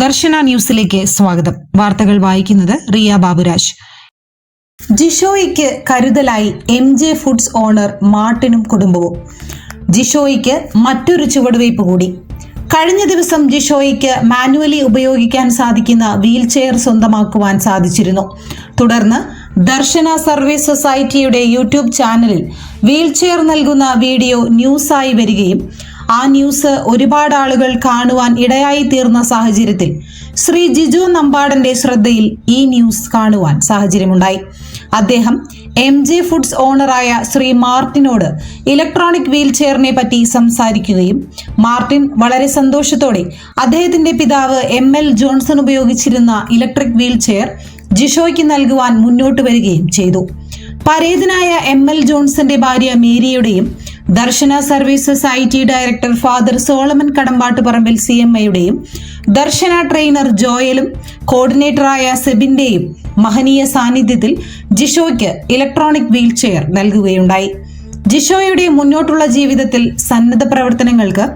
ദർശന ന്യൂസിലേക്ക് സ്വാഗതം. വാർത്തകൾ വായിക്കുന്നത് റിയ ബാബുരാജ്. ജിഷോയ്ക്ക് കരുതലായി എം ജെ ഫുഡ്സ് ഓണർ മാർട്ടിനും കുടുംബവും. ജിഷോയ്ക്ക് മറ്റൊരു ചുവടുവയ്പ് കൂടി. കഴിഞ്ഞ ദിവസം ജിഷോയ്ക്ക് മാനുവലി ഉപയോഗിക്കാൻ സാധിക്കുന്ന വീൽ ചെയർ സ്വന്തമാക്കുവാൻ സാധിച്ചിരുന്നു. തുടർന്ന് ദർശന സർവീസ് സൊസൈറ്റിയുടെ യൂട്യൂബ് ചാനലിൽ വീൽ ചെയർ നൽകുന്ന വീഡിയോ ന്യൂസായി വരികയും ആ ന്യൂസ് ഒരുപാട് ആളുകൾ കാണുവാൻ ഇടയായി തീർന്ന സാഹചര്യത്തിൽ ശ്രീ ജിജു നമ്പാടന്റെ ശ്രദ്ധയിൽ ഈ ന്യൂസ് കാണുവാൻ സാഹചര്യമുണ്ടായി. അദ്ദേഹം എം ജെ ഫുഡ്സ് ഓണറായ ശ്രീ മാർട്ടിനോട് ഇലക്ട്രോണിക് വീൽ ചെയറിനെ പറ്റി സംസാരിക്കുകയും മാർട്ടിൻ വളരെ സന്തോഷത്തോടെ അദ്ദേഹത്തിന്റെ പിതാവ് എം എൽ ജോൺസൺ ഉപയോഗിച്ചിരുന്ന ഇലക്ട്രിക് വീൽ ചെയർ ജിഷോയ്ക്ക് നൽകുവാൻ മുന്നോട്ട് വരികയും ചെയ്തു. പരേതനായ എം എൽ ജോൺസന്റെ ഭാര്യ മേരിയുടെയും Darshana service society director father Solomon Kadambattu Parambil C M ഐയുടെയും Darshana trainer ജോയലും കോർഡിനേറ്ററായ സെബിന്റെയും മഹനീയ സാന്നിധ്യത്തിൽ ജിഷോയ്ക്ക് ഇലക്ട്രോണിക് വീൽ ചെയർ നൽകുകയുണ്ടായി. ജിഷോയുടെ മുന്നോട്ടുള്ള ജീവിതത്തിൽ സന്നദ്ധ പ്രവർത്തനങ്ങൾക്ക്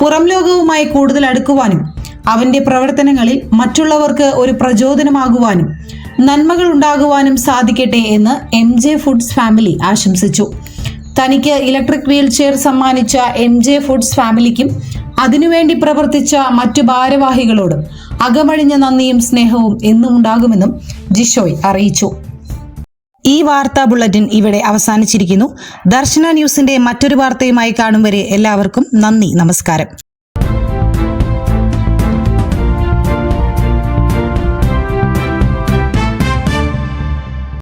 പുറം ലോകവുമായി കൂടുതൽ അടുക്കുവാനും അവന്റെ പ്രവർത്തനങ്ങളിൽ മറ്റുള്ളവർക്ക് ഒരു പ്രചോദനമാകുവാനും നന്മകൾ ഉണ്ടാകുവാനും സാധിക്കട്ടെ എന്ന് എം ജെ ഫുഡ്സ് ഫാമിലി ആശംസിച്ചു. തനിക്ക് ഇലക്ട്രിക് വീൽ ചെയർ സമ്മാനിച്ച എം ജെ ഫുഡ്സ് ഫാമിലിക്കും അതിനുവേണ്ടി പ്രവർത്തിച്ച മറ്റു ഭാരവാഹികളോടും അകമഴിഞ്ഞ നന്ദിയും സ്നേഹവും എന്നും ഉണ്ടാകുമെന്നും ജിഷോയ് അറിയിച്ചു. ഈ വാർത്താ ബുള്ളറ്റിൻ ഇവിടെ അവസാനിച്ചിരിക്കുന്നു. ദർശന ന്യൂസിന്റെ മറ്റൊരു വാർത്തയുമായി കാണും വരെ എല്ലാവർക്കും നന്ദി നമസ്കാരം.